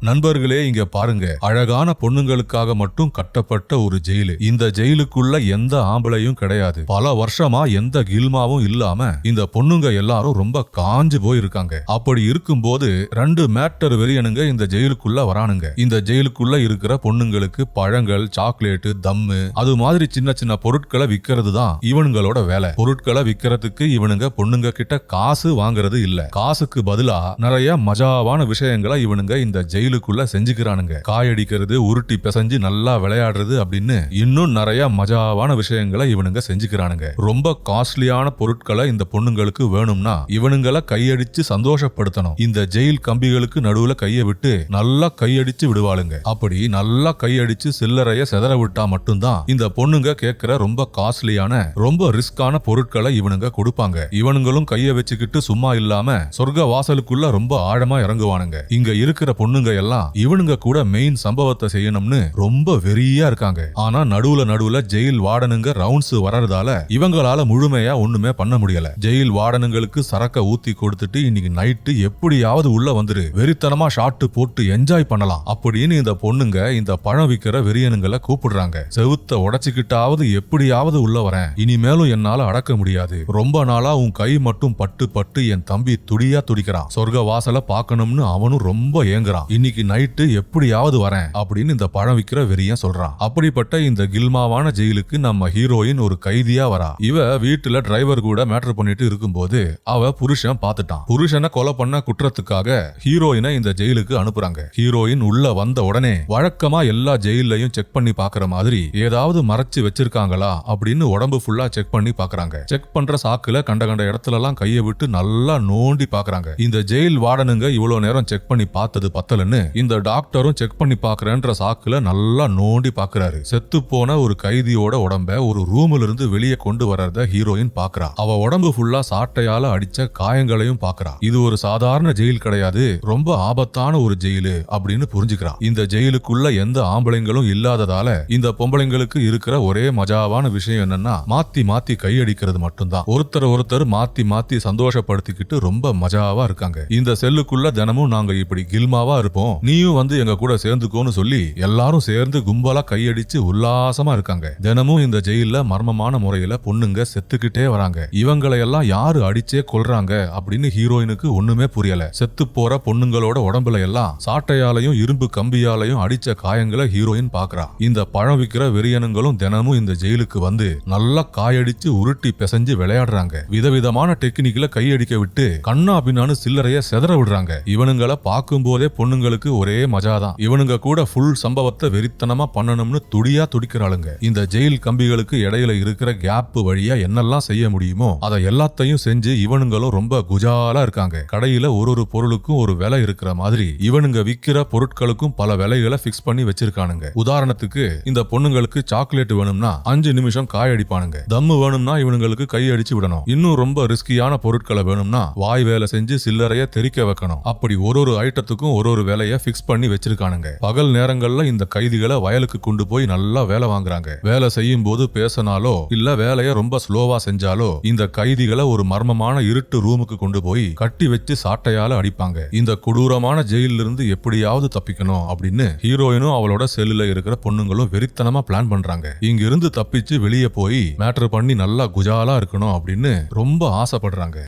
நண்பர்களே இங்க பாருங்க. அழகான பொண்ணுங்களுக்காக மட்டும் கட்டப்பட்ட ஒரு ஜெயிலு. இந்த ஜெயிலுக்குள்ள எந்த ஆம்பளையும் கிடையாது. பல வருஷமா எந்த கில்மாவும் இல்லாம இந்த பொண்ணுங்க எல்லாரும் ரொம்ப காஞ்சு போயிருக்காங்க. அப்படி இருக்கும்போது ரெண்டு மேட்டர் வெளியனுங்க இந்த ஜெயிலுக்குள்ள வரானுங்க. இந்த ஜெயிலுக்குள்ள இருக்கிற பொண்ணுங்களுக்கு பழங்கள் சாக்லேட்டு தம்மு அது மாதிரி சின்ன சின்ன பொருட்களை விக்கிறது தான் இவனுங்களோட வேலை. பொருட்களை விக்கிறதுக்கு இவனுங்க பொண்ணுங்க கிட்ட காசு வாங்குறது இல்ல. காசுக்கு பதிலா நிறைய மஜாவான விஷயங்களை இவனுங்க இந்த ஜெயிலுக்குள்ள செஞ்சுக்கிறானுங்க. காயடிக்கிறது உருட்டி பிசைஞ்சு நல்லா விளையாடுறது அப்படின்னு இன்னும் நிறைய மஜாவான விஷயங்களை இவனுங்க செஞ்சுக்கிறானுங்க. ரொம்ப காஸ்ட்லியான பொருட்களை இந்த பொண்ணுங்களுக்கு வேணும்னா இவனுங்களை கையடிச்சு சந்தோஷப்படுத்தணும். இந்த ஜெயில் கம்பிகளுக்கு நடுவுல கைய விட்டு நல்லா கையடிச்சு விடுவாளுங்க. அப்படி நல்லா கையடிச்சு சில்லறைய செதற விட்டா மட்டும்தான் இந்த பொண்ணுங்க கேட்கிற ரொம்ப காஸ்ட்லியான ரொம்ப ரிஸ்கான பொருட்களை இவனுங்க கொடுப்பாங்க. இவனுங்களும் கைய வச்சுக்கிட்டு சும்மா இல்லாம சொர்க்க வாசலுக்குள்ள ரொம்ப ஆழமா இறங்குவானுங்க. இங்க இருக்கிற பொண்ணுங்க எல்லாம் இவனுங்க கூட மெயின் சம்பவத்தை செய்யணும்னு ரொம்ப வெறியா இருக்காங்க. ஆனா நடுவுல நடுவுல ஜெயில் வார்டனுங்க ரவுண்ட்ஸ் வர்றதால இவங்களால முழுமையா ஒண்ணுமே பண்ண முடியல. ஜெயில் வார்டனுங்களுக்கு சரக்க ஊத்தி கொடுத்துட்டு இன்னைக்கு நைட்டு எப்படியாவது உள்ள வந்துரு. வெறித்தனமா ஷாட்டு போட்டு என்ஜாய் பண்ணலாம். அப்படின்னு இந்த பொண்ணுங்க இந்த பழம் விக்கிற வெறியனுங்களை கூப்பிடுறாங்க. செவுத்த உடைச்சுக்கிட்டாவது எப்படியாவது உள்ள வரேன். இனிமேலும் என்னால அடக்க முடியாது. ரொம்ப நாளா உன் கை மட்டும் பட்டு பட்டு என் தம்பி துடியா துடிக்கிறான். சொர்க்க வாசல பார்க்கணும்னு அவனும் ரொம்ப ஏங்குறான். இன்னைக்கு நைட்டு எப்படியாவது வரேன் அப்படின்னு இந்த பழம் விக்கிற வெறியன் சொல்றான். அப்படிப்பட்ட இந்த கில்மாவான ஜெயிலுக்கு நம்ம ஹீரோயின் ஒரு கைதியா வரா. இவ வீட்டுல டிரைவர் கூட மேட்டர் பண்ணிட்டு இருக்கும்போது அவ புருஷன் பாத்துட்டான். புருஷனை கொலை பண்ண குற்றத்துக்காக ஹீரோயினை இந்த ஜெயிலுக்கு அனுப்புறாங்க. ஹீரோயின் உள்ள வந்த உடனே வழக்கமா எல்லா ஜெயிலையும் செக் பண்ணி பாக்குற மாதிரி ஏதாவது மறைச்சு வச்சிருக்காங்களா அப்படின்னு உடம்பு ஃபுல்லா செக் பண்ணி பாக்குறாங்க. செக் பண்ற சாக்குல கண்ட கண்ட இடத்துல எல்லாம் கையை விட்டு நல்லா நோண்டி பாக்குறாங்க. இந்த ஜெயில் வார்டனுங்க இவ்வளவு நேரம் செக் பண்ணி பார்த்தது பத்தலன்னு இந்த டாக்டரும் செக் பண்ணி பாக்குறேன்ற சாக்குல நல்லா நோண்டி பாக்குறாரு. செத்து போன ஒரு கைதியோட உடம்ப ஒரு ரூம்ல இருந்து வெளியே கொண்டு வர்றத ஹீரோயின் பாக்குறா. அவ உடம்பு ஃபுல்லா சாட்டையால அடிச்ச காயங்களையும் பாக்குறா. இது ஒரு சாதாரண ஜெயில் கிடையாது. ரொம்ப ஆபத்தான ஒரு ஜெயிலு அப்படின்னு புரிஞ்சுக்கிறா. இந்த ஜெயிலுக்குள்ள எந்த ஆம்பளைங்களும் இல்லாததால இந்த பொம்பளைங்களுக்கு இருக்கிற ஒரே மஜாவான விஷயம் என்னன்னா மாத்தி மாத்தி கையடிக்கிறது மட்டும்தான். ஒருத்தர் ஒருத்தர் மாத்தி மாத்தி சந்தோஷப்படுத்திக்கிட்டு ரொம்ப மஜாவா இருக்காங்க. இந்த செல்லுக்குள்ள தினமும் நாங்க இப்படி கில்மாவா இருப்போம். நீயும் வந்து எங்க கூட சேர்ந்துக்கோன்னு சொல்லி எல்லாரும் சேர்ந்து கும்பலா கையடிச்சு உல்லாசமா இருக்காங்க. தினமும் இந்த ஜெயில்ல மர்மமான முறையில பொண்ணுங்க செத்துக்கிட்டே வராங்க. இவங்களை எல்லாம் யாரு அடிச்சே கொல்றாங்க அப்படின்னு ஹீரோயினுக்கு ஒண்ணுமே புரியல. செத்து போற பொண்ணுங்களோட உடம்புல எல்லாம் சாட்டையாலையும் இரும்பு கம்பியாலையும் அடிச்ச காயங்களை ஹீரோயின் பாக்குறா. இந்த பழம் விக்கிற வெறியனுங்களும் தினமும் இந்த ஜெயிலுக்கு வந்து நல்லா காயடிச்சு உருட்டி பிசைஞ்சு விளையாடுறாங்க. விதவிதமான டெக்னிக்ல கையடிக்க விட்டு கண்ணா பின்னான்னு சில்லறைய செதற விடுறாங்க. இவனுங்களை பார்க்கும் போதே பொண்ணுங்க பொண்ணுங்களுக்கு ஒரே மஜாதான். இவனுங்க கூட ஃபுல் சம்பவத்தை வெறித்தனமா பண்ணணும்னு துடியா துடிக்கிறாளுங்க இந்த ஜெயில் கம்பிகளுக்கு இடையில இருக்கிற கேப் வழியா என்னெல்லாம் செய்ய முடியுமோ அதை எல்லாத்தையும் செஞ்சு இவனுங்களும் ரொம்ப குஜாலா இருக்காங்க. கடையில ஒரு ஒரு பொருளுக்கும் ஒரு விலை இருக்கிற மாதிரி இவனுங்க விக்கிற பொருட்களுக்கும் பல விலைகளை பிக்ஸ் பண்ணி வச்சிருக்கானுங்க. உதாரணத்துக்கு இந்த பொண்ணுங்களுக்கு சாக்லேட் வேணும்னா அஞ்சு நிமிஷம் காயடிப்பானுங்க தம்மு வேணும்னா இவனுங்களுக்கு கை அடிச்சு விடணும். இன்னும் ரொம்ப ரிஸ்கியான பொருட்களை வேணும்னா வாய் வேலை செஞ்சு சில்லறைய தெறிக்க வைக்கணும். அப்படி ஒரு ஒரு ஐட்டத்துக்கும் ஒரு ஒரு வேலை வேலையை ஃபிக்ஸ் பண்ணி வச்சிருக்கானுங்க. பகல் நேரங்கள்ல இந்த கைதிகளை வயலுக்கு கொண்டு போய் நல்லா வேலை வாங்குறாங்க. வேலை செய்யும் போது பேசினாலோ இல்ல வேலையை ரொம்ப ஸ்லோவா செஞ்சாலோ இந்த கைதிகளை ஒரு மர்மமான இருட்டு ரூமுக்கு கொண்டு போய் கட்டி வச்சு சாட்டையால அடிப்பாங்க. இந்த கொடூரமான ஜெயில இருந்து எப்படியாவது தப்பிக்கணும் அப்படின்னு ஹீரோயினும் அவளோட செல்லுல இருக்கிற பொண்ணுங்களும் வெறித்தனமா பிளான் பண்றாங்க. இங்க இருந்து தப்பிச்சு வெளியே போய் மேட்டர் பண்ணி நல்லா குஜாலா இருக்கணும் அப்படின்னு ரொம்ப ஆசைப்படுறாங்க.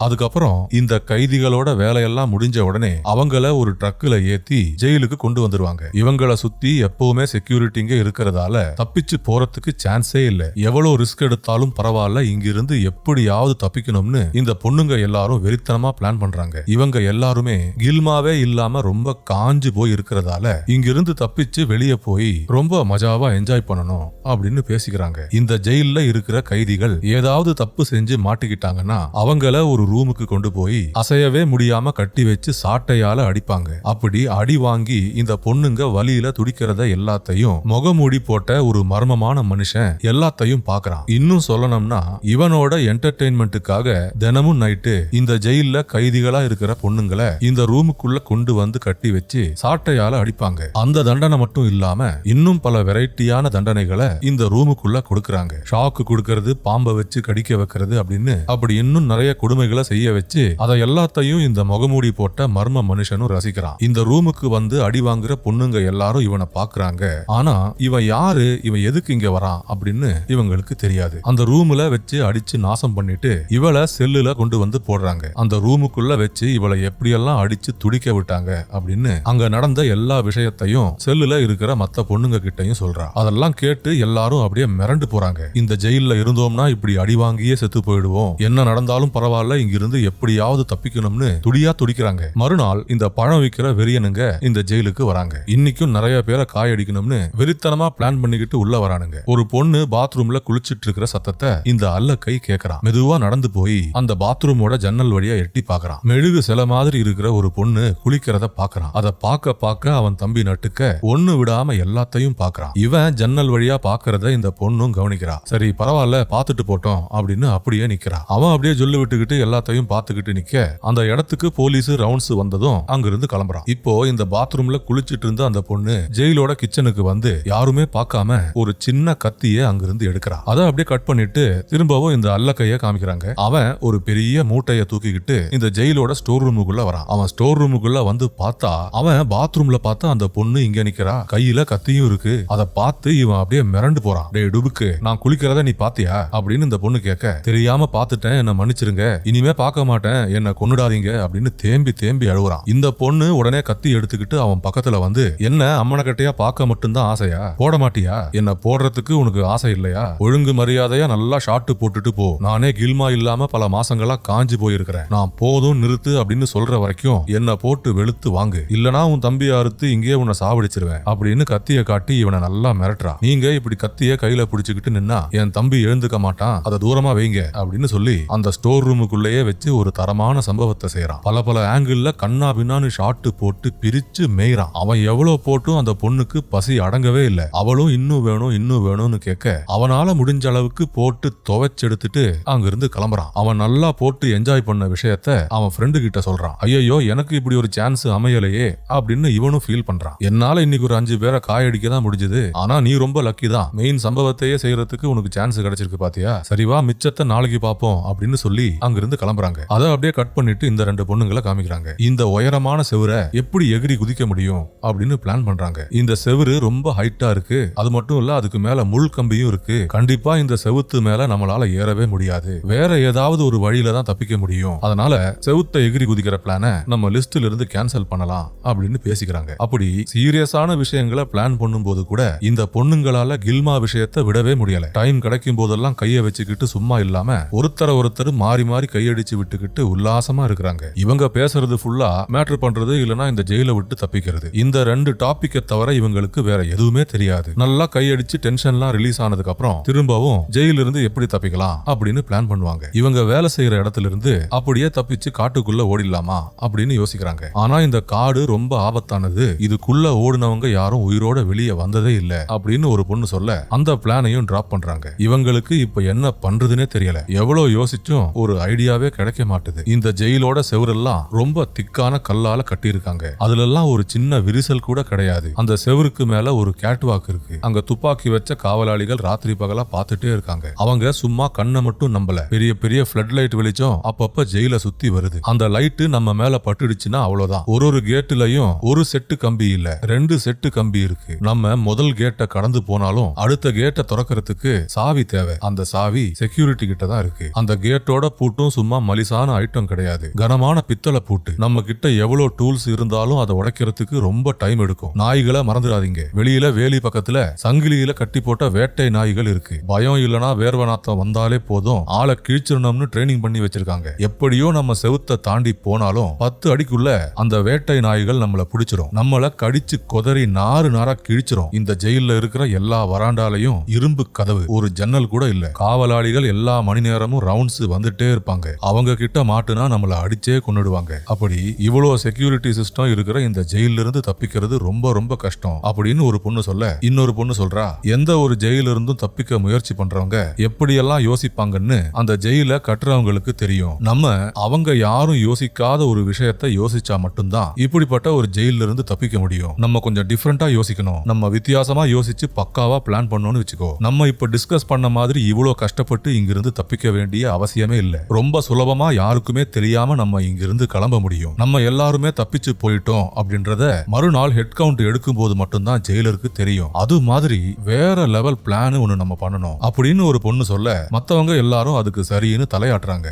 அதுக்கப்புறம் இந்த கைதிகளோட வேலையெல்லாம் முடிஞ்ச உடனே அவங்கள ஒரு ட்ரக்குல ஏத்தி ஜெயிலுக்கு கொண்டு வந்துருவாங்க. இவங்கள சுத்தி எப்பவுமே செக்யூரிட்டிங்க இருக்கிறதால தப்பிச்சு போறதுக்கு சான்ஸே இல்ல. எவ்வளவு ரிஸ்க் எடுத்தாலும் பரவாயில்ல இங்கிருந்து எப்படியாவது தப்பிக்கணும்னு இந்த பொண்ணுங்க எல்லாரும் வெறித்தனமா பிளான் பண்றாங்க. இவங்க எல்லாருமே கில்மாவே இல்லாம ரொம்ப காஞ்சு போய் இருக்கிறதால இங்கிருந்து தப்பிச்சு வெளியே போய் ரொம்ப மஜாவா என்ஜாய் பண்ணணும் அப்படின்னு பேசிக்கிறாங்க. இந்த ஜெயில்ல இருக்கிற கைதிகள் ஏதாவது தப்பு செஞ்சு மாட்டிக்கிட்டாங்கன்னா அவங்கள ஒரு ரூமுக்கு கொண்டு போய் அசையவே முடியாம கட்டி வச்சு சாட்டையால அடிப்பாங்க. அப்படி அடி வாங்கி இந்த பொண்ணுங்க வலியில துடிக்கிறத எல்லாத்தையும் முகமூடி போட்ட ஒரு மர்மமான மனுஷன் எல்லாத்தையும் பாக்குறான். இன்னும் சொல்லணும்னா இவனோட என்டர்டெயின்மெண்ட்டுக்காக தினமும் நைட்டு இந்த ஜெயில்ல கைதிகளா இருக்கிற பொண்ணுங்களை இந்த ரூமுக்குள்ள கொண்டு வந்து கட்டி வச்சு சாட்டையால அடிப்பாங்க. அந்த தண்டனை மட்டும் இல்லாம இன்னும் பல வெரைட்டியான தண்டனைகளை இந்த ரூமுக்குள்ள கொடுக்கறாங்க. ஷாக்கு கொடுக்கறது பாம்பை வச்சு கடிக்க வைக்கிறது அப்படின்னு. அப்படி இன்னும் நிறைய கொடுமைகளை விஷயங்களை செய்ய வச்சு அதை எல்லாத்தையும் இந்த முகமூடி போட்ட மர்ம மனுஷனும் ரசிக்கிறான். இந்த ரூமுக்கு வந்து அடி வாங்குற பொண்ணுங்க எல்லாரும் இவனை பாக்குறாங்க ஆனா இவன் யாரு? இவன் எதுக்கு இங்க வரான்? அப்படின்னு இவங்களுக்கு தெரியாது. அந்த ரூம்ல வச்சு அடிச்சு நாசம் பண்ணிட்டு இவளை செல்லுல கொண்டு வந்து போடுறாங்க. அந்த ரூமுக்குள்ள வச்சு இவளை எப்படியெல்லாம் அடிச்சு துடிக்க விட்டாங்க அப்படின்னு அங்க நடந்த எல்லா விஷயத்தையும் செல்லுல இருக்கிற மத்த பொண்ணுங்க கிட்டயும் சொல்றா. அதெல்லாம் கேட்டு எல்லாரும் அப்படியே மிரண்டு போறாங்க. இந்த ஜெயில்ல இருந்தோம்னா இப்படி அடி வாங்கியே செத்து போயிடுவோம். என்ன நடந்தாலும் பரவாயில்ல இங்கிருந்து எப்படியாவது தப்பிக்கணும்னு துடியா துடிக்கிறாங்க. மறுநாள் இந்த பழம் விற்கிற வெறியனுங்க இந்த ஜெயிலுக்கு வராங்க. இன்னைக்கும் நிறைய பேரை காயடிக்கணும்னு வெறித்தனமா பிளான் பண்ணிக்கிட்டு உள்ள வரானுங்க. ஒரு பொண்ணு பாத்ரூம்ல குளிச்சிட்டு இருக்கிற சத்தத்தை இந்த அல்ல கை கேக்குறான். மெதுவா நடந்து போய் அந்த பாத்ரூமோட ஜன்னல் வழியா எட்டி பாக்குறான். மெழுகு சில மாதிரி இருக்கிற ஒரு பொண்ணு குளிக்கிறத பாக்குறான். அதை பார்க்க பார்க்க அவன் தம்பி நட்டுக்க ஒண்ணு விடாம எல்லாத்தையும் பாக்குறான். இவன் ஜன்னல் வழியா பாக்குறத இந்த பொண்ணும் கவனிக்கிறா. சரி பரவாயில்ல பாத்துட்டு போட்டோம் அப்படின்னு அப்படியே நிக்கிறான் அவன் அப்படியே சொல்லு விட்டுக்கிட்டு எல்லா எல்லாத்தையும் பார்த்துக்கிட்டு நிக்க அந்த இடத்துக்கு போலீஸ் ரவுண்ட்ஸ் வந்ததும் அங்கிருந்து கிளம்புறான். இப்போ இந்த பாத்ரூம்ல குளிச்சிட்டு இருந்த அந்த பொண்ணு ஜெயிலோட கிச்சனுக்கு வந்து யாருமே பார்க்காம ஒரு சின்ன கத்திய அங்கிருந்து எடுக்கிறான். அதை அப்படியே கட் பண்ணிட்டு திரும்பவும் இந்த அல்லக்கைய காமிக்கிறாங்க. அவன் ஒரு பெரிய மூட்டைய தூக்கிக்கிட்டு இந்த ஜெயிலோட ஸ்டோர் ரூமுக்குள்ள வரான். அவன் ஸ்டோர் ரூமுக்குள்ள வந்து பார்த்தா அவன் பாத்ரூம்ல பார்த்தா அந்த பொண்ணு இங்க நிக்கிறா. கையில கத்தியும் இருக்கு. அதை பார்த்து இவன் அப்படியே மிரண்டு போறான். டே டுபுக்கு நான் குளிக்கிறத நீ பாத்தியா அப்படின்னு இந்த பொண்ணு கேட்க தெரியாம பார்த்துட்டேன். என்ன மன்னிச்சிருங்க. இனிமே பார்க்க மாட்டேன். என்ன கொன்னுடாதீங்க அப்படின்னு தேம்பி தேம்பி அழுகுறான். இந்த பொண்ணு உடனே கத்தி எடுத்துக்கிட்டு அவன் பக்கத்துல வந்து என்ன அம்மனை கட்டையா பார்க்க மட்டும்தான் ஆசையா? போட மாட்டியா? என்ன போடுறதுக்கு உனக்கு ஆசை இல்லையா? ஒழுங்கு மரியாதையா நல்லா ஷாட்டு போட்டுட்டு போ. நானே கில்மா இல்லாம பல மாசங்களா காஞ்சு போயிருக்கிறேன். நான் போதும் நிறுத்து அப்படின்னு சொல்ற வரைக்கும் என்ன போட்டு வெளுத்து வாங்கு. இல்லனா உன் தம்பியை அறுத்து இங்கே உன்னை சாவடிச்சிருவேன் அப்படின்னு கத்திய காட்டி இவனை நல்லா மிரட்டுறா. நீங்க இப்படி கத்திய கையில பிடிச்சுக்கிட்டு நின்னா என் தம்பி எழுந்துக்க மாட்டான். அதை தூரமா வைங்க அப்படின்னு சொல்லி அந்த ஸ்டோர் ரூமுக்குள்ளே ரூமுக்குள்ளேயே வச்சு ஒரு தரமான சம்பவத்தை செய்யறான் பல பல ஆங்கிள் கண்ணா பின்னான்னு ஷாட்டு போட்டு பிரிச்சு மேய்றான். அவன் எவ்வளவு போட்டும் அந்த பொண்ணுக்கு பசி அடங்கவே இல்லை. அவளும் இன்னும் வேணும் இன்னும் வேணும்னு கேட்க அவனால முடிஞ்ச அளவுக்கு போட்டு துவைச்செடுத்துட்டு அங்கிருந்து கிளம்புறான். அவன் நல்லா போட்டு என்ஜாய் பண்ண விஷயத்த அவன் ஃப்ரெண்டு கிட்ட சொல்றான். ஐயோ எனக்கு இப்படி ஒரு சான்ஸ் அமையலையே அப்படின்னு இவனும் ஃபீல் பண்றான். என்னால இன்னைக்கு ஒரு அஞ்சு பேரை காயடிக்க தான் முடிஞ்சது. ஆனா நீ ரொம்ப லக்கி தான். மெயின் சம்பவத்தையே செய்யறதுக்கு உனக்கு சான்ஸ் கிடைச்சிருக்கு பாத்தியா? சரிவா மிச்சத்தை நாளைக்கு பாப்போம் அப்படின்னு சொல்லி அங்கிருந்து கிளம்புறாங்க. அதை அப்படியே கட் பண்ணிட்டு இந்த ரெண்டு பொண்ணுங்களை காமிக்கிறாங்க. இந்த உயரமான செவரை எப்படி எகிரி குதிக்க முடியும் அப்படின்னு பிளான் பண்றாங்க. இந்த செவுரு ரொம்ப ஹைட்டா இருக்கு. அது மட்டும் இல்ல அதுக்கு மேல முள் கம்பியும் இருக்கு. கண்டிப்பா இந்த செவுத்து மேல நம்மளால ஏறவே முடியாது. வேற ஏதாவது ஒரு வழியில தான் தப்பிக்க முடியும். அதனால செவுத்த எகிரி குதிக்கிற பிளான நம்ம லிஸ்ட்ல இருந்து கேன்சல் பண்ணலாம் அப்படின்னு பேசிக்கிறாங்க. அப்படி சீரியஸான விஷயங்களை பிளான் பண்ணும்போது கூட இந்த பொண்ணுங்களால கில்மா விஷயத்தை விடவே முடியல. டைம் கிடைக்கும் போதெல்லாம் கையை வச்சுக்கிட்டு சும்மா இல்லாம ஒருத்தர ஒருத்தர் மாறி மாறி அடிச்சு விட்டுக்கிட்டு உல்லாசமா இருக்கிறாங்க. இவங்க பேசுறது ஃபுல்லா மேட்ரு பண்றது இல்லனா இந்த ஜெயில விட்டு தப்பிக்கிறது. இந்த ரெண்டு டாபிக்கை தவிர இவங்களுக்கு வேற எதுவுமே தெரியாது. நல்லா கையடிச்சு டென்ஷன்லாம் ரிலீஸ் ஆனதுக்கு அப்புறம் திரும்பவும் ஜெயில இருந்து எப்படி தப்பிக்கலாம் அப்படின்னு பிளான் பண்ணுவாங்க. இவங்க வேலை செய்யற இடத்துல இருந்து அப்படியே தப்பிச்சு காட்டுக்குள்ள ஓடிடலாமா அப்படின்னு யோசிக்கிறாங்க. ஆனா இந்த காடு ரொம்ப ஆபத்தானது. இதுக்குள்ள ஓடினவங்க யாரும் உயிரோட வெளியே வந்ததே இல்ல அப்படின்னு ஒரு பொண்ணு சொல்ல அந்த பிளானையும் டிராப் பண்றாங்க. இவங்களுக்கு இப்ப என்ன பண்றதுன்னே தெரியல. எவ்வளவு யோசிச்சும் ஒரு ஐடியாவே கிடைக்க மாட்டுது. இந்த ஜெயிலோட செவரெல்லாம் ரொம்ப திக்கான கல்லால கட்டியிருக்காங்க. அதுல எல்லாம் ஒரு சின்ன விரிசல் கூட கிடையாது. அந்த செவருக்கு மேல ஒரு கேட்வாக் இருக்கு. அங்க துப்பாக்கி வச்ச காவலாளிகள் ராத்திரி பகலா பார்த்துட்டே இருக்காங்க. அவங்க சும்மா கண்ணை மட்டும் நம்பல. பெரிய பெரிய பிளட் லைட் வெளிச்சம் அப்பப்ப ஜெயில சுத்தி வருது. அந்த லைட்டு நம்ம மேல பட்டுடுச்சுன்னா அவ்வளவுதான். ஒரு ஒரு கேட்டுலயும் ஒரு செட்டு கம்பி இல்ல. ரெண்டு செட்டு கம்பி இருக்கு. நம்ம முதல் கேட்டை கடந்து போனாலும் அடுத்த கேட்டை திறக்கிறதுக்கு சாவி தேவை. அந்த சாவி செக்யூரிட்டி கிட்ட தான் இருக்கு. அந்த கேட்டோட பூட்டும் சும்மா மலிசான ஐட்டம் கிடையாது. கனமான பித்தளை பூட்டு. நம்ம கிட்ட எவ்வளவு டூல்ஸ் இருந்தாலும் அதை உடைக்கிறதுக்கு ரொம்ப டைம் எடுக்கும். நாய்களை மறந்துடாதீங்க. வெளியில வேலி பக்கத்துல சங்கிலியில கட்டி போட்ட வேட்டை நாய்கள் இருக்கு. பயம் இல்லனா வேர்வநாத்தம் வந்தாலே போதும். ஆளை கிழிச்சிடணும்னு ட்ரைனிங் பண்ணி வச்சிருக்காங்க. எப்படியோ நம்ம செவுத்த தாண்டி போனாலும் பத்து அடிக்குள்ள அந்த வேட்டை நாய்கள் நம்மள பிடிச்சிரும். நம்மள கடிச்சு கொதறி நாறு நாரா கிழிச்சிரும். இந்த ஜெயில்ல இருக்கிற எல்லா வராண்டாலையும் இரும்பு கதவு. ஒரு ஜன்னல் கூட இல்ல. காவலாளிகள் எல்லா மணி நேரமும் ரவுண்ட்ஸ் வந்துட்டே இருப்பாங்க. அவங்க கிட்ட மாட்டுனா நம்மள அடிச்சே கொன்னுடுவாங்க. அப்படி இவ்வளவு செக்யூரிட்டி சிஸ்டம் இருக்கிற இந்த ஜெயில இருந்து தப்பிக்கிறது ரொம்ப ரொம்ப கஷ்டம் அப்படின்னு ஒரு பொண்ணு சொல்ல இன்னொரு பொண்ணு சொல்றா எந்த ஒரு ஜெயில இருந்தும் தப்பிக்க முயற்சி பண்றவங்க எப்படியெல்லாம் யோசிப்பாங்கன்னு அந்த ஜெயில கட்டுறவங்களுக்கு தெரியும். நம்ம அவங்க யாரும் யோசிக்காத ஒரு விஷயத்த யோசிச்சா மட்டும்தான் இப்படிப்பட்ட ஒரு ஜெயில இருந்து தப்பிக்க முடியும். நம்ம கொஞ்சம் டிஃப்ரெண்டா யோசிக்கணும். நம்ம வித்தியாசமா யோசிச்சு பக்காவா பிளான் பண்ணோம்னு வச்சுக்கோ. நம்ம இப்ப டிஸ்கஸ் பண்ண மாதிரி இவ்வளவு கஷ்டப்பட்டு இங்கிருந்து தப்பிக்க வேண்டிய அவசியமே இல்லை. ரொம்ப சுலபமா யாருக்குமே தெரியாம நம்ம இங்கிருந்து கிளம்ப முடியும். நம்ம எல்லாருமே தப்பிச்சு போயிட்டோம் அப்படின்றத மறுநாள் ஹெட் கவுண்ட் எடுக்கும்போது மட்டும்தான் ஜெயிலருக்கு தெரியும். அது மாதிரி வேற லெவல் பிளான் ஒன்று நம்ம பண்ணணும் அப்படின்னு ஒரு பொண்ணு சொல்ல மத்தவங்க எல்லாரும் அதுக்கு சரின்னு தலையாட்டுறாங்க.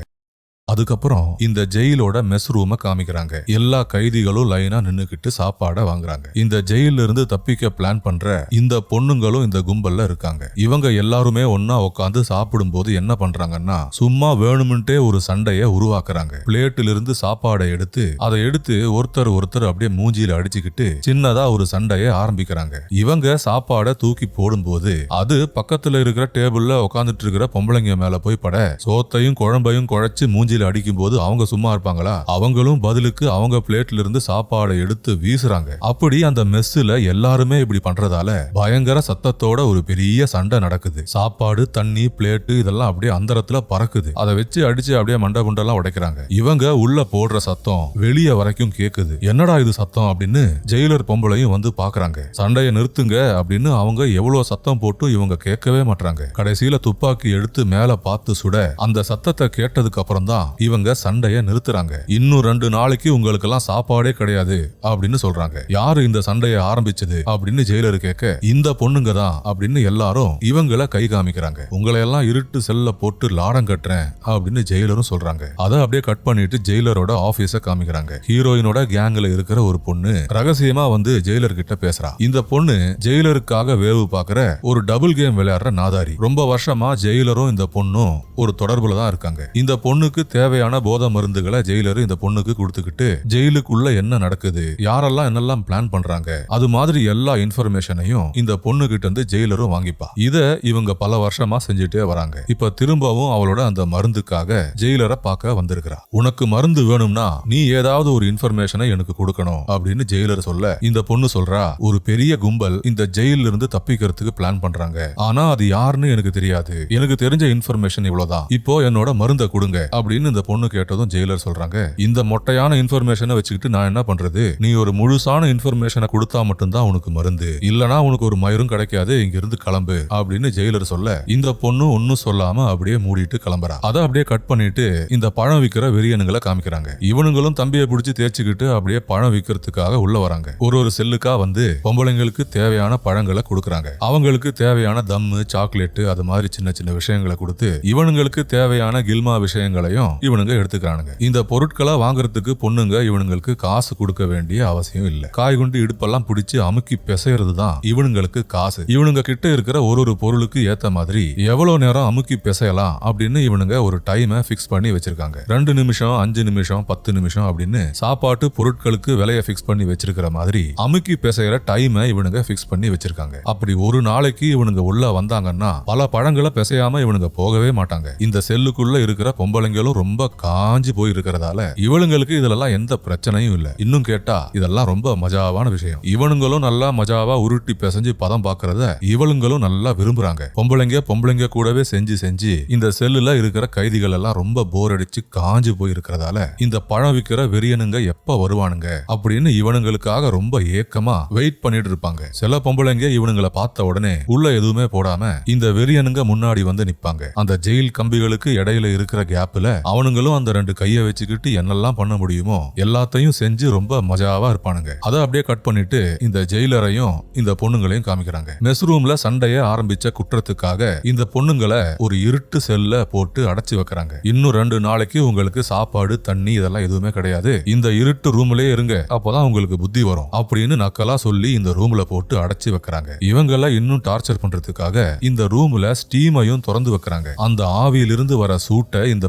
அதுக்கப்புறம் இந்த ஜெயிலோட மெஸ் ரூம காமிக்கிறாங்க. எல்லா கைதிகளும் லைனா நின்னுக்கிட்டு சாப்பாட வாங்குறாங்க. இந்த ஜெயில இருந்து தப்பிக்க பிளான் பண்ற இந்த பொண்ணுங்களும் இந்த கும்பல்ல இருக்காங்க. இவங்க எல்லாருமே ஒன்னா உட்காந்து சாப்பிடும்போது என்ன பண்றாங்கன்னா சும்மா வேணும்ன்ட்டே ஒரு சண்டைய உருவாக்குறாங்க. பிளேட்டில இருந்து சாப்பாடை எடுத்து அதை எடுத்து ஒருத்தர் ஒருத்தர் அப்படியே மூஞ்சியில அடிச்சுக்கிட்டு சின்னதா ஒரு சண்டைய ஆரம்பிக்கிறாங்க. இவங்க சாப்பாடை தூக்கி போடும்போது அது பக்கத்துல இருக்கிற டேபிள்ல உட்காந்துட்டு இருக்கிற பொம்பளைங்க மேல போய் பட சோத்தையும் குழம்பையும் குழைச்சு மூஞ்சில அடிக்கும்போது அவங்க சும்மா இருப்பாங்களா? அவங்களும் பதிலுக்கு அவங்க பிளேட்ல இருந்து சாப்பாடை எடுத்து வீசுறாங்க. அப்படி அந்த மெஸ்ஸுல எல்லாருமே இப்படி பண்றதால பயங்கர சத்தத்தோட ஒரு பெரிய சண்டை நடக்குது. சாப்பாடு தண்ணி பிளேட்டு இதெல்லாம் அப்படியே அந்தரத்துல பறக்குது. அதை வச்சு அடிச்சு அப்படியே மண்டை குண்டெல்லாம் உடைக்கிறாங்க. இவங்க உள்ள போடுற சத்தம் வெளிய வரைக்கும் கேக்குது. என்னடா இது சத்தம் அப்படின்னு ஜெயிலர் பொம்பளையும் வந்து பாக்குறாங்க. சண்டையை நிறுத்துங்க அப்படின்னு அவங்க எவ்வளவு சத்தம் போட்டு இவங்க கேட்கவே மாட்டாங்க கடைசியில துப்பாக்கி எடுத்து மேல பார்த்து சுட அந்த சத்தத்தை கேட்டதுக்கு அப்புறம் தான் இவங்க சண்டைய நிறுத்துறாங்க. இன்னும் ரெண்டு நாளைக்கு உங்களுக்கு எல்லாம் சாப்பாடே கிடையாது அப்படின்னு சொல்றாங்க. யாரு இந்த சண்டையை ஆரம்பிச்சது? அப்படின்னு ஜெயிலர் கேட்க இந்த பொண்ணுங்க தான் அப்படின்னு எல்லாரும் இவங்கள கை காமிக்கிறாங்க. உங்களை எல்லாம் இருட்டு செல்ல போட்டு லாடம் கட்டுறேன் அப்படின்னு ஜெயிலரும் சொல்றாங்க. அதை அப்படியே கட் பண்ணிட்டு ஜெயிலரோட ஆபீஸ காமிக்கிறாங்க. ஹீரோயினோட கேங்ல இருக்கிற ஒரு பொண்ணு ரகசியமா வந்து ஜெயிலர் கிட்ட பேசுறா. இந்த பொண்ணு ஜெயிலருக்காக வேவு பாக்குற ஒரு டபுள் கேம் விளையாடுற நாதாரி. ரொம்ப வருஷமா ஜெயிலரும் இந்த பொண்ணும் ஒரு தொடர்புல தான் இருக்காங்க. இந்த பொண்ணுக்கு தேவையான போதை மருந்துகளை ஜெயிலர் இந்த பொண்ணுக்கு கொடுத்துக்கிட்டு ஜெயிலுக்குள்ள என்ன நடக்குது? யாரெல்லாம் என்னெல்லாம் பிளான் பண்றாங்க? அது மாதிரி எல்லா இன்ஃபர்மேஷனையும் இந்த பொண்ணு கிட்ட இருந்து ஜெயிலரும் வாங்கிப்பா. இத இவங்க பல வருஷமா செஞ்சுட்டே வராங்க. இப்ப திரும்பவும் அவளோட அந்த மருந்துக்காக ஜெயிலரை பார்க்க வந்திருக்கிறா. உனக்கு மருந்து வேணும்னா நீ ஏதாவது ஒரு இன்ஃபர்மேஷனை எனக்கு கொடுக்கணும் அப்படின்னு ஜெயிலர் சொல்ல இந்த பொண்ணு சொல்றா ஒரு பெரிய கும்பல் இந்த ஜெயில இருந்து தப்பிக்கிறதுக்கு பிளான் பண்றாங்க. ஆனா அது யாருன்னு எனக்கு தெரியாது. எனக்கு தெரிஞ்ச இன்ஃபர்மேஷன் இவ்வளவுதான். இப்போ என்னோட மருந்தை கொடுங்க அப்படின்னு இந்த பொண்ணு கேட்டதும் ஜெயிலர் சொல்றாங்க இந்த மொட்டையான இன்ஃபர்மேஷனை வச்சுக்கிட்டு நான் என்ன பண்றது? நீ ஒரு முழுசான இன்ஃபர்மேஷனை கொடுத்தா மட்டும்தான் உனக்கு மருந்து. இல்லனா உனக்கு ஒரு மயிரும் கிடைக்காது இங்க இருந்து கிளம்பு அப்படின்னு ஜெயிலர் சொல்ல இந்த பொண்ணு ஒன்னும் சொல்லாம அப்படியே மூடிட்டு கிளம்புறா. அதை அப்படியே கட் பண்ணிட்டு இந்த பழம் விற்கிற வெறியனுங்களை காமிக்கிறாங்க. இவனுங்களும் தம்பியை பிடிச்சி தேய்ச்சிக்கிட்டு அப்படியே பழம் விற்கிறதுக்காக உள்ள வராங்க. ஒரு ஒரு செல்லுக்கா வந்து பொம்பளைங்களுக்கு தேவையான பழங்களை கொடுக்குறாங்க. அவங்களுக்கு தேவையான தம்மு சாக்லேட்டு அது மாதிரி சின்ன சின்ன விஷயங்களை கொடுத்து இவனுங்களுக்கு தேவையான கில்மா விஷயங்களையும் இவனுங்க எடுத்துக்கிறானுங்க. இந்த பொருட்களை வாங்குறதுக்கு பொண்ணுங்க இவனுங்களுக்கு காசு கொடுக்க வேண்டிய அவசியம் இல்லை. காய் குண்டு இடுப்பெல்லாம் பிடிச்சு அமுக்கி பிசைறது தான் இவனுங்களுக்கு காசு. இவனுங்க கிட்ட இருக்கிற ஒரு ஒரு பொருளுக்கு ஏத்த மாதிரி எவ்வளவு நேரம் அமுக்கி பிசையலாம் அப்படின்னு இவனுங்க ஒரு டைமை ஃபிக்ஸ் பண்ணி வச்சிருக்காங்க. ரெண்டு நிமிஷம் அஞ்சு நிமிஷம் பத்து நிமிஷம் அப்படின்னு சாப்பாட்டு பொருட்களுக்கு விலையை ஃபிக்ஸ் பண்ணி வச்சிருக்கிற மாதிரி அமுக்கி பிசைகிற டைமை இவனுங்க ஃபிக்ஸ் பண்ணி வச்சிருக்காங்க. அப்படி ஒரு நாளைக்கு இவனுங்க உள்ள வந்தாங்கன்னா பல பழங்களை பிசையாம இவனுங்க போகவே மாட்டாங்க. இந்த செல்லுக்குள்ள இருக்கிற பொம்பளைங்களும் ரொம்ப காஞ்சி போய் இருக்கிறதால இவளுங்களுக்கு இதுலலாம் எந்த பிரச்சனையும் இல்லை. இன்னும் கேட்டா இதெல்லாம் ரொம்ப மஜாவான விஷயம். இவனுங்களும் நல்லா மஜாவா உருட்டி பிசைஞ்சு பதம் பாக்குறத இவளுங்களும் நல்லா விரும்புறாங்க. பொம்பளைங்க பொம்பளைங்க கூடவே செஞ்சு செஞ்சு இந்த செல்லுல இருக்கிற கைதிகள் எல்லாம் ரொம்ப போர் அடிச்சு காஞ்சு போய் இருக்கிறதால இந்த பழம் விற்கிற வெறியனுங்க எப்ப வருவானுங்க அப்படின்னு இவனுங்களுக்காக ரொம்ப ஏக்கமா வெயிட் பண்ணிட்டு இருப்பாங்க. சில பொம்பளைங்க இவனுங்களை பார்த்த உடனே உள்ள எதுவுமே போடாம இந்த வெறியனுங்க முன்னாடி வந்து நிப்பாங்க. அந்த ஜெயில் கம்பிகளுக்கு இடையில இருக்கிற கேப்ல அவனுங்களும் அந்த ரெண்டு கையை வச்சுக்கிட்டு என்னெல்லாம் பண்ண முடியுமோ எல்லாத்தையும் செஞ்சு ரொம்ப மஜாவா இருப்பானுங்க. அதை அப்படியே கட் பண்ணிட்டு இந்த ஜெயிலரையும் இந்த பொண்ணுங்களையும் காமிக்கிறாங்க. மெஸ் ரூம்ல சண்டைய ஆரம்பிச்ச குற்றத்துக்காக இந்த பொண்ணுங்களை ஒரு இருட்டு செல்ல போட்டு அடைச்சு வைக்கிறாங்க. இன்னும் ரெண்டு நாளைக்கு உங்களுக்கு சாப்பாடு தண்ணி இதெல்லாம் எதுவுமே கிடையாது. இந்த இருட்டு ரூம்லயே இருங்க அப்பதான் உங்களுக்கு புத்தி வரும் அப்படின்னு நக்கலா சொல்லி இந்த ரூம்ல போட்டு அடைச்சு வைக்கிறாங்க. இவங்கள இன்னும் டார்ச்சர் பண்றதுக்காக இந்த ரூம்ல ஸ்டீமையும் திறந்து வைக்கிறாங்க. அந்த ஆவியிலிருந்து வர சூட்டை இந்த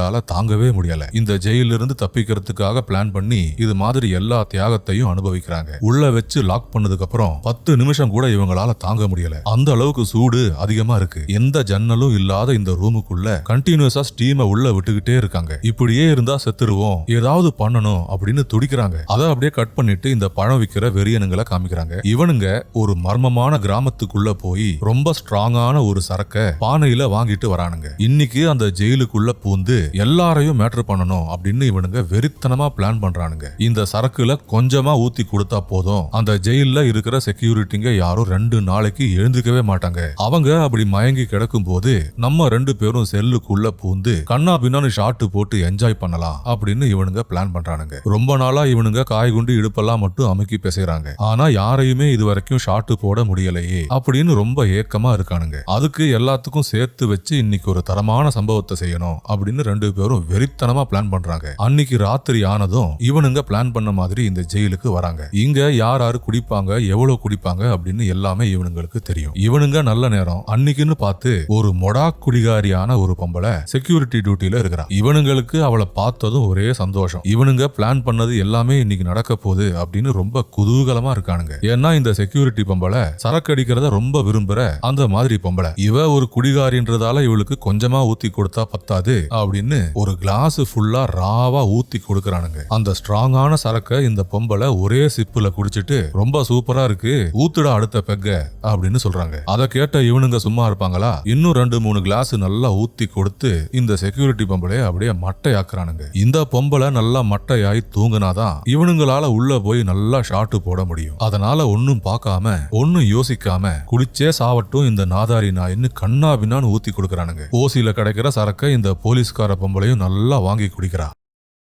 அவங்களால தாங்கவே முடியல. இந்த ஜெயில இருந்து தப்பிக்கிறதுக்காக பிளான் பண்ணி இது மாதிரி எல்லா தியாகத்தையும் அனுபவிக்கிறாங்க. உள்ள வச்சு லாக் பண்ணதுக்கு அப்புறம் பத்து நிமிஷம் கூட இவங்களால தாங்க முடியல. அந்த அளவுக்கு சூடு அதிகமா இருக்கு. எந்த ஜன்னலும் இல்லாத இந்த ரூமுக்குள்ள கண்டினியூஸா ஸ்டீமை உள்ள விட்டுக்கிட்டே இருக்காங்க. இப்படியே இருந்தா செத்துருவோம். ஏதாவது பண்ணணும் அப்படின்னு துடிக்கிறாங்க. அதை அப்படியே கட் பண்ணிட்டு இந்த பழம் விக்கிற வெறியனுங்களை காமிக்கிறாங்க. இவனுங்க ஒரு மர்மமான கிராமத்துக்குள்ள போய் ரொம்ப ஸ்ட்ராங்கான ஒரு சரக்க பானையில வாங்கிட்டு வரானுங்க. இன்னைக்கு அந்த ஜெயிலுக்குள்ள பூந்து எல்லாரையும் மேட்ரு பண்ணணும் அப்படின்னு இவனுங்க வெறித்தனமா பிளான் பண்றானுங்க. இந்த சரக்குல கொஞ்சமா ஊத்தி கொடுத்தா போதும். அந்த ஜெயில்ல இருக்கிற செக்யூரிட்டிங்க யாரும் ரெண்டு நாளைக்கு எழுந்திருக்கவே மாட்டாங்க. அவங்க அப்படி மயங்கி கிடக்கும் போது நம்ம ரெண்டு பேரும் செல்லுக்குள்ள பூந்து கண்ணா பின்னான்னு ஷாட்டு போட்டு என்ஜாய் பண்ணலாம் அப்படின்னு இவனுங்க பிளான் பண்றானுங்க. ரொம்ப நாளா இவனுங்க காய் குண்டு இடுப்பெல்லாம் மட்டும் அமுக்கி பேசுறாங்க. ஆனா யாரையுமே இது வரைக்கும் ஷாட்டு போட முடியலையே அப்படின்னு ரொம்ப ஏக்கமா இருக்கானுங்க. அதுக்கு எல்லாத்துக்கும் சேர்த்து வச்சு இன்னைக்கு ஒரு தரமான சம்பவத்தை செய்யணும் அப்படின்னு ரெண்டு பேரும் வெறித்தனமா பிளான் பண்றாங்க. அன்னைக்கு ராத்திரி ஆனதும் இவனுங்க பிளான் பண்ண மாதிரி இந்த ஜெயிலுக்கு வராங்க. இங்க யார் யாரு குடிப்பாங்க எவ்வளவு குடிப்பாங்க அப்படின்னு எல்லாமே இவனுங்களுக்கு தெரியும். இவனுங்க நல்ல நேரம் அன்னைக்குன்னு பார்த்து ஒரு மொடா குடிகாரியான ஒரு பொம்பளை செக்யூரிட்டி டியூட்டியில இருக்கிறான். இவனுங்களுக்கு அவளை பார்த்ததும் ஒரே சந்தோஷம். இவனுங்க பிளான் பண்ணது எல்லாமே இன்னைக்கு நடக்க போகுது அப்படின்னு ரொம்ப குதூகலமா இருக்கானுங்க. ஏன்னா இந்த செக்யூரிட்டி பொம்பளை சரக்கு அடிக்கிறத ரொம்ப விரும்புற அந்த மாதிரி பொம்பளை. இவ ஒரு குடிகாரின்றதால இவளுக்கு கொஞ்சமா ஊத்தி கொடுத்தா பத்தாது அப்படின்னு ஒரு கிளாஸ் ஃபுல்லா ராவா ஊத்தி கொடுக்கறானுங்க. அந்த ஸ்ட்ராங்கான சரக்க இந்த பொம்பளை ஒரே சிப்புல குடிச்சிட்டு ரொம்ப சூப்பரா இருக்கு ஊத்துடா அடுத்த பெக்க அப்படின்னு சொல்றாங்க. அதை கேட்ட இவனுங்க சும்மா இருப்பாங்களா? இன்னும் ரெண்டு மூணு கிளாஸ் நல்லா ஊத்தி கொடுத்து இந்த செக்யூரிட்டி பொம்பளைய அப்படியே மட்டையாக்குறானுங்க. இந்த பொம்பளை நல்லா மட்டையாய் தூங்குனாதான் இவனுங்களால உள்ள போய் நல்லா ஷாட்டு போட முடியும். அதனால ஒன்னும் பார்க்காம ஒன்னும் யோசிக்காம குடிச்சே சாவட்டும் இந்த நாதாரி நாயின்னு கண்ணா பின்னான்னு ஊத்தி கொடுக்கறானுங்க. ஓசியில கிடைக்கிற சரக்க இந்த போலீஸ்கார பொம்பளையும் நல்லா வாங்கி குடிக்கிறா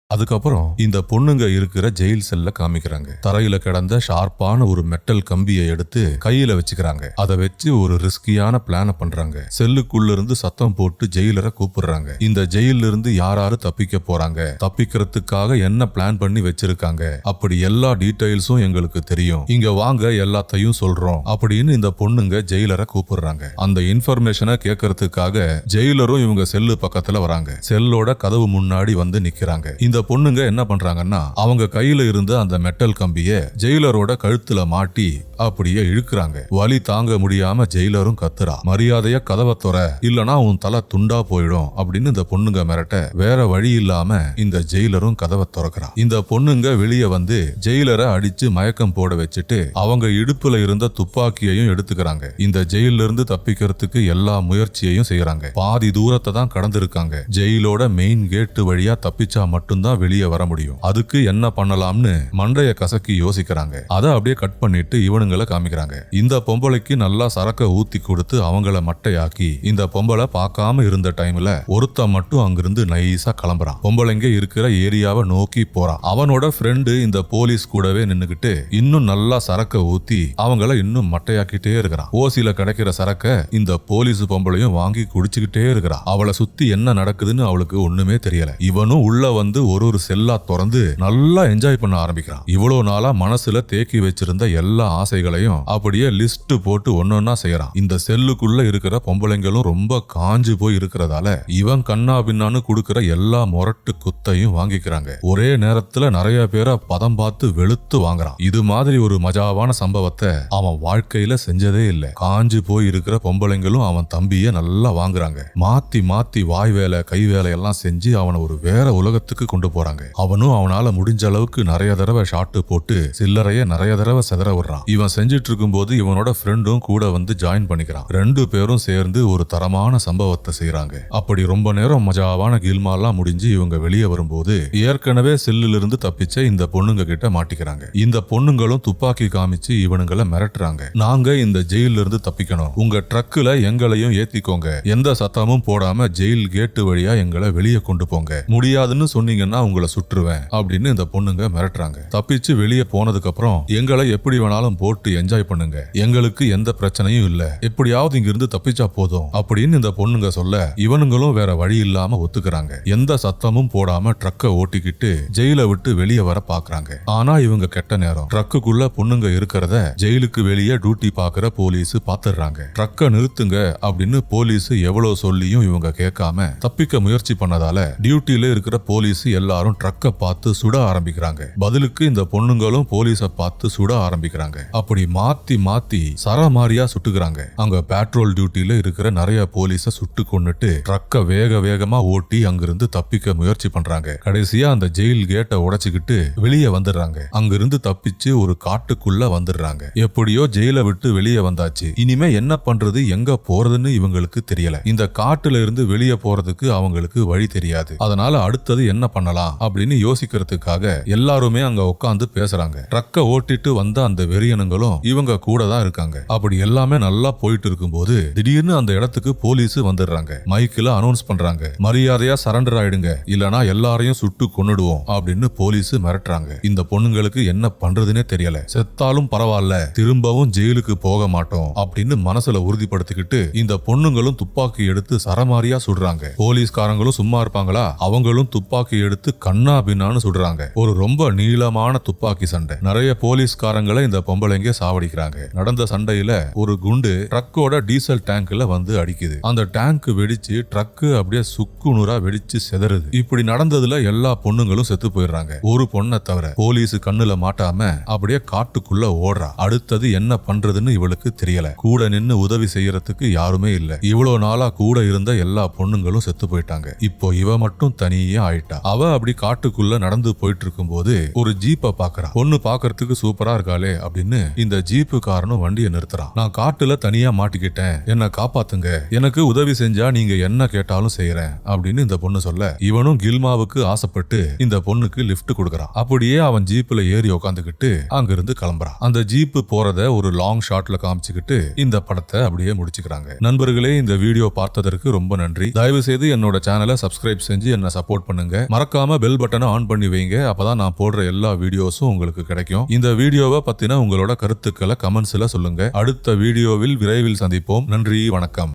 அதுக்கப்புறம் இந்த பொண்ணுங்க இருக்கிற ஜெயில் செல்ல காமிக்கிறாங்க. தரையில கிடந்த ஷார்ப்பான ஒரு மெட்டல் கம்பியை எடுத்து கையில வச்சுக்கிறாங்க. அதை வச்சு ஒரு ரிஸ்கியான பிளான பண்றாங்க. செல்லுக்குள்ள இருந்து சத்தம் போட்டு ஜெயிலரை கூப்பிடுறாங்க. இந்த ஜெயில இருந்து யாராரு தப்பிக்க போறாங்க? தப்பிக்கிறதுக்காக என்ன பிளான் பண்ணி வச்சிருக்காங்க? அப்படி எல்லா டீடைல்ஸும் எங்களுக்கு தெரியும். இங்க வாங்க எல்லாத்தையும் சொல்றோம் அப்படின்னு இந்த பொண்ணுங்க ஜெயிலரை கூப்பிடுறாங்க. அந்த இன்ஃபர்மேஷனை கேட்கறதுக்காக ஜெயிலரும் இவங்க செல்லு பக்கத்துல வராங்க. செல்லோட கதவு முன்னாடி வந்து நிக்கிறாங்க. இந்த பொண்ணுங்க என்ன பண்றாங்கன்னா அவங்க கையில இருந்த அந்த மெட்டல் கம்பிய ஜெயிலரோட கழுத்துல மாட்டி அப்படியே இழுக்கிறாங்க. வலி தாங்க முடியாம ஜெயிலரும் கத்துறா. மரியாதையா கதவை துற இல்லனா உன் தலை துண்டா போயிடும் அப்படின்னு இந்த பொண்ணுங்க மிரட்ட வேற வழி இல்லாம இந்த ஜெயிலரும் கதவை திறக்கிறா. இந்த பொண்ணுங்க வெளியே வந்து ஜெயிலரை அடிச்சு மயக்கம் போட வச்சுட்டு அவங்க இடுப்புல இருந்த துப்பாக்கியையும் எடுத்துக்கிறாங்க. இந்த ஜெயில இருந்து தப்பிக்கிறதுக்கு எல்லா முயற்சியையும் செய்யறாங்க பாதி தூரத்தை தான் கடந்திருக்காங்க. ஜெயிலோட மெயின் கேட்டு வழியா தப்பிச்சா மட்டும்தான் வெளியே வர முடியும். அதுக்கு என்ன பண்ணலாம்னு மண்டைய கசக்கி யோசிக்கிறாங்க. அதை அப்படியே கட் பண்ணிட்டு இவனுங்களை காமிக்கிறாங்க. இந்த பொம்பளைக்கு நல்லா சரக்க ஊத்தி கொடுத்து அவங்கள மட்டையாக்கி இந்த பொம்பளை பார்க்காம இருந்த டைம்ல ஒருத்த மட்டும் அங்கிருந்து நைஸா கிளம்புறான். பொம்பளைங்க இருக்கிற ஏரியாவை நோக்கி போறான். அவனோட ஃப்ரெண்டு இந்த போலீஸ் கூடவே நின்னுகிட்டு இன்னும் நல்லா சரக்க ஊத்தி அவங்கள இன்னும் மட்டையாக்கிட்டே இருக்கிறான். ஓசில கிடைக்கிற சரக்க இந்த போலீஸ் பொம்பளையும் வாங்கி குடிச்சுக்கிட்டே இருக்கிறான். அவளை சுத்தி என்ன நடக்குதுன்னு அவளுக்கு ஒண்ணுமே தெரியல. இவனும் உள்ள வந்து ஒரு ஒரு செல்லா திறந்து நல்லா என்ஜாய் பண்ண ஆரம்பிக்கிறான். இவ்வளவு நாளா மனசுல தேக்கி வச்சிருந்த எல்லா ஆசைகளையும் அப்படியே லிஸ்ட் போட்டு ஒன்னொன்னா செய்யறான். இந்த செல்லுக்குள்ள இருக்கிற பொம்பளைங்களும் ரொம்ப காஞ்சு போய் இருக்கிறதால இவன் கண்ணா பின்னான்னு கொடுக்கிற எல்லா முரட்டு குத்தையும் வாங்கிக்கிறாங்க. ஒரே நேரத்துல நிறைய பேரை பதம் பார்த்து வெளுத்து வாங்குறான். இது மாதிரி ஒரு மஜாவான சம்பவத்தை அவன் வாழ்க்கையில செஞ்சதே இல்ல. காஞ்சு போய் இருக்கிற பொம்பளைங்களும் அவன் தம்பிய நல்லா வாங்குறாங்க. மாத்தி மாத்தி வாய் வேலை கை வேலை எல்லாம் செஞ்சு அவனை ஒரு வேற உலகத்துக்கு கொண்டு போறாங்க. அவனும் அவனால முடிஞ்ச அளவுக்கு நிறைய தடவை ஷாட்டு போட்டு சில்லறைய நிறைய தடவை செதற விடுறான். இவன் செஞ்சுட்டு இருக்கும்போது இவனோட ஃப்ரெண்டும் கூட வந்து ஜாயின் பண்ணிக்கிறான். ரெண்டு பேரும் சேர்ந்து ஒரு தரமான சம்பவத்தை செய்யறாங்க அப்படி ரொம்ப நேரம் மஜாவான கில்மாலாம் முடிஞ்சு இவங்க வெளியே வரும்போது ஏற்கனவே செல்லுல இருந்து தப்பிச்ச இந்த பொண்ணுங்க கிட்ட மாட்டிக்கிறாங்க. இந்த பொண்ணுங்களும் துப்பாக்கி காமிச்சு இவனுங்களை மிரட்டுறாங்க. நாங்க இந்த ஜெயில இருந்து தப்பிக்கணும். உங்க ட்ரக்குல எங்களையும் ஏத்திக்கோங்க. எந்த சத்தமும் போடாம ஜெயில் கேட்டு வழியா எங்களை வெளியே கொண்டு போங்க. முடியாதுன்னு சொன்னீங்கன்னா உங்களை சுற்றுவேன் அப்படின்னு இந்த பொண்ணுங்க மிரட்டுறாங்க. தப்பிச்சு வெளியே போனதுக்கு அப்புறம் எங்களை எப்படி வேணாலும் போட்டு என்ஜாய் பண்ணுங்க. எங்களுக்கு எந்த பிரச்சனையும் இல்ல. எப்படியாவது இங்க இருந்து தப்பிச்சா போதும் அப்படின்னு இந்த பொண்ணுங்க சொல்ல இவனுங்களும் வேற வழி இல்லாம ஒத்துக்கிறாங்க. எந்த சத்தமும் போடாம ட்ரக்க ஓட்டிக்கிட்டு ஜெயில விட்டு வெளியே வர பாக்குறாங்க. ஆனா இவங்க கெட்ட நேரம். ட்ரக்குக்குள்ள பொண்ணுங்க இருக்கிறத ஜெயிலுக்கு வெளியே டியூட்டி பாக்குற போலீஸ் பாத்துடுறாங்க ட்ரக்க நிறுத்துங்க அப்படின்னு போலீஸ் எவ்வளவு சொல்லியும் இவங்க கேட்காம தப்பிக்க முயற்சி பண்ணதால டியூட்டில இருக்கிற போலீஸ் எல்லாரும் ட்ரக்கை பார்த்து சுட ஆரம்பிக்கிறாங்க. பதிலுக்கு இந்த பொண்ணுங்களும் போலீஸ பார்த்து சுட ஆரம்பிக்கிறாங்க. அப்படி மாத்தி மாத்தி சரமாரியா சுட்டுக்கிறாங்க. அங்க பேட்ரோல் டியூட்டியில இருக்கிற நிறைய போலீஸ சுட்டு கொண்டுட்டு ட்ரக்க வேக வேகமா ஓட்டி அங்கிருந்து தப்பிக்க முயற்சி பண்றாங்க. கடைசியா அந்த ஜெயில் கேட்டை உடைச்சுக்கிட்டு வெளியே வந்துடுறாங்க. அங்கிருந்து தப்பிச்சு ஒரு காட்டுக்குள்ள வந்துடுறாங்க. எப்படியோ ஜெயில விட்டு வெளியே வந்தாச்சு. இனிமே என்ன பண்றது எங்க போறதுன்னு இவங்களுக்கு தெரியல. இந்த காட்டுல இருந்து வெளியே போறதுக்கு அவங்களுக்கு வழி தெரியாது. அதனால அடுத்தது என்ன பண்ணலாம்? அப்படின்னு யோசிக்கிறதுக்காக எல்லாருமே அங்க உட்காந்து பேசுறாங்க. ட்ரக்க ஓட்டிட்டு வந்த அந்த வெறியனுங்களும் இவங்க கூட தான் இருக்காங்க. அப்படி எல்லாமே நல்லா போயிட்டு இருக்கும்போது திடீர்னு அந்த இடத்துக்கு போலீஸ் வந்துடுறாங்க. மைக்கில் அனௌன்ஸ் பண்றாங்க. மரியாதையா சரண்டர் ஆயிடுங்க. இல்லனா எல்லாரையும் சுட்டு கொன்னுடுவோம் அப்படின்னு போலீஸ் மிரட்டுறாங்க. இந்த பொண்ணுங்களுக்கு என்ன பண்றதுன்னே தெரியல. செத்தாலும் பரவாயில்ல. திரும்பவும் ஜெயிலுக்கு போக மாட்டோம் அப்படின்னு மனசுல உறுதிப்படுத்திக்கிட்டு இந்த பொண்ணுங்களும் துப்பாக்கி எடுத்து சரமாரியா சுடுறாங்க. போலீஸ்காரங்களும் சும்மா இருப்பாங்களா? அவங்களும் துப்பாக்கி எடுத்து கண்ணா பின்னான்னு சுடுறாங்க ஒரு ரொம்ப நீளமான துப்பாக்கி சண்டை. நிறைய போலீஸ்காரங்களை இந்த பொம்பளைங்க சாவடிக்கிறாங்க. நடந்த சண்டையில ஒரு குண்டு ட்ரக்கோட டீசல் டேங்க்ல வந்து அடிக்குது. அந்த டேங்க் வெடிச்சு ட்ரக்கு அப்படியே சுக்குநூறா வெடிச்சு செதறுது. இப்படி நடந்ததுல எல்லா பொண்ணுங்களும் செத்து போயிடுறாங்க. ஒரு பொண்ணை தவிர போலீஸ் கண்ணுல மாட்டாம அப்படியே காட்டுக்குள்ள ஓடுறா. அடுத்தது என்ன பண்றதுன்னு இவளுக்கு தெரியல. கூட நின்னு உதவி செய்யறதுக்கு யாருமே இல்ல. இவ்வளவு நாளா கூட இருந்த எல்லா பொண்ணுங்களும் செத்து போயிட்டாங்க. இப்போ இவ மட்டும் தனியே ஆயிட்டா. அவ அப்படி காட்டுக்குள்ள நடந்து போயிட்டு இருக்கும்போது ஒரு ஜீப்பை பாக்குறா பொண்ணு பாக்குறதுக்கு சூப்பரா இருக்காளே அப்படின்னு இந்த ஜீப்பு காரனும் வண்டியை நிறுத்துறான் நான் காட்டுல தனியா மாட்டிக்கிட்டேன். என்ன காப்பாத்துங்க. எனக்கு உதவி செஞ்சா நீங்க என்ன கேட்டாலும் செய்யறேன் அப்படின்னு இந்த பொண்ணு சொல்ல இவனும் கில்மாவுக்கு ஆசைப்பட்டு இந்த பொண்ணுக்கு லிப்ட் கொடுக்கறான் அப்படியே அவன் ஜீப்ல ஏறி உக்காந்துக்கிட்டு அங்கிருந்து கிளம்புறான் அந்த ஜீப்பு போறத ஒரு லாங் ஷாட்ல காமிச்சுக்கிட்டு இந்த படத்தை அப்படியே முடிச்சுக்கிறாங்க. நண்பர்களே இந்த வீடியோ பார்த்ததற்கு ரொம்ப நன்றி. தயவு செய்து என்னோட சேனலை சப்ஸ்கிரைப் செஞ்சு என்ன சப்போர்ட் பண்ணுங்க. மறக்காம பெல் பட்டனை ஆன் பண்ணி வைங்க. அப்பதான் நான் போடுற எல்லா வீடியோஸும் உங்களுக்கு கிடைக்கும். இந்த வீடியோவை பத்தின உங்களோட கருத்துக்களை கமெண்ட்ஸ்ல சொல்லுங்க. அடுத்த வீடியோவில் விரைவில் சந்திப்போம். நன்றி வணக்கம்.